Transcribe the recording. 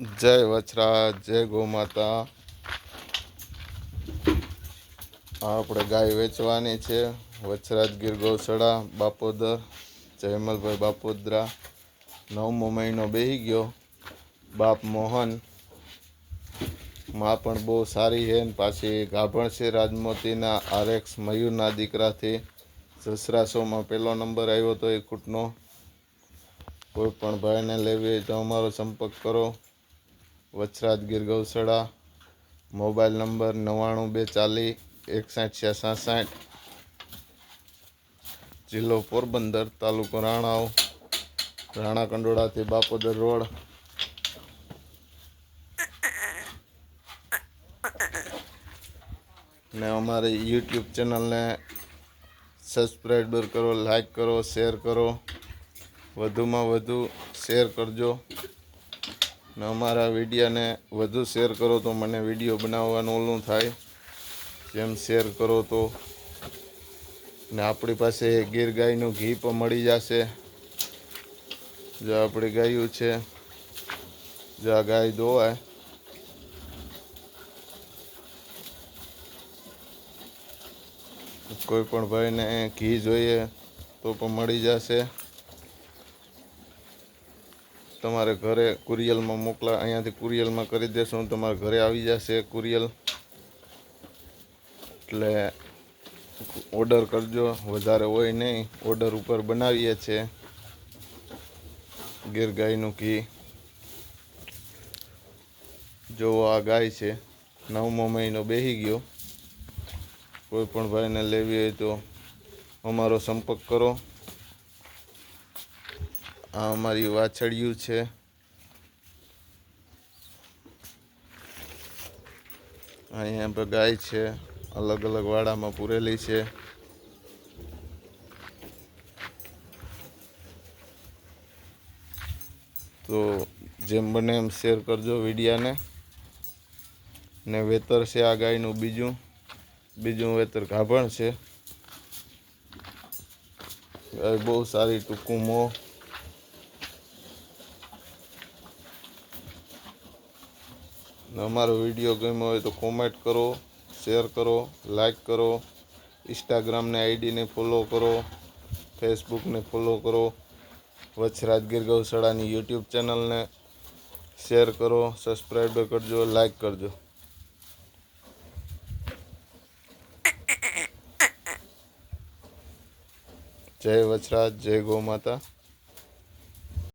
જય વછરા જય ગોમાતા. આપણે ગાય વેચવાની છે. વછરાજ ગીર ગૌશાળા, બાપોદર જયમલભાઈ બાપોદરા. નવમો મહિનો બેહી ગયો. બાપ મોહન, માં પણ બહુ સારી છે ને પાછી ગાભણ છે રાજમોતીના, આરએક્સ મયુરના દીકરાથી. સસરાસોમાં પહેલો નંબર આવ્યો હતો એ કૂટનો કોઈ પણ ભાઈને લેવી હોય તો અમારો સંપર્ક કરો. વછરાજ ગીર ગૌશાળા, મોબાઈલ નંબર નવ્વાણું બે ચાલીસ, એકસાઠ છ સાસઠ જિલ્લો પોરબંદર, તાલુકો રાણાવ, રાણા કંડોળાથી બાપોદર રોડ. ને અમારી યુટ્યુબ ચેનલને સબસ્ક્રાઈબર કરો, લાઈક કરો, શેર કરો. વધુમાં વધુ શેર કરજો. ને અમારા વિડીયાને વધુ શેર કરો તો મને વીડિયો બનાવવાનું ઓલું થાય. જેમ શેર કરો તો. ને આપણી પાસે ગીર ગાયનું ઘી પણ મળી જશે. જો આપણી ગાયું છે. જો આ ગાય દોવાય. કોઈ પણ ભાઈને ઘી જોઈએ તો પણ મળી જશે. તમારે ઘરે કુરિયલમાં મોકલા, અહીંયાથી કુરિયલમાં કરી દેશું તમારે ઘરે આવી જશે કુરિયલ. એટલે ઓર્ડર કરજો, વધારે હોય નહીં. ઓર્ડર ઉપર બનાવીએ છીએ ગીર ગાયનું ઘી. જો આ ગાય છે, નવમો મહિનો બેસી ગયો. કોઈ પણ ભાઈને લેવી હોય તો અમારો સંપર્ક કરો. આ અમારી વાછડિયું છે. અહીંયા પર ગાય છે. અલગ અલગ વાડામાં પૂરેલી છે. તો જેમ બને એમ શેર કરજો વિડીયાને. ને વેતર છે આ ગાયનું બીજું. બીજું વેતર ગાભણ છે. ગાય બહુ સારી ટૂંકું મોં. અમારો વીડિયો ગમ્યો હોય તો કોમેન્ટ કરો શેર કરો લાઈક કરો ઇન્સ્ટાગ્રામને આઈડીને ફોલો કરો ફેસબુકને ફોલો કરો વચ્છરાજ ગીર ગૌશાળાની યુટ્યુબ ચેનલને શેર કરો સબસ્ક્રાઈબ કરજો લાઈક કરજો. જય વચરાજ, જય ગૌ માતા.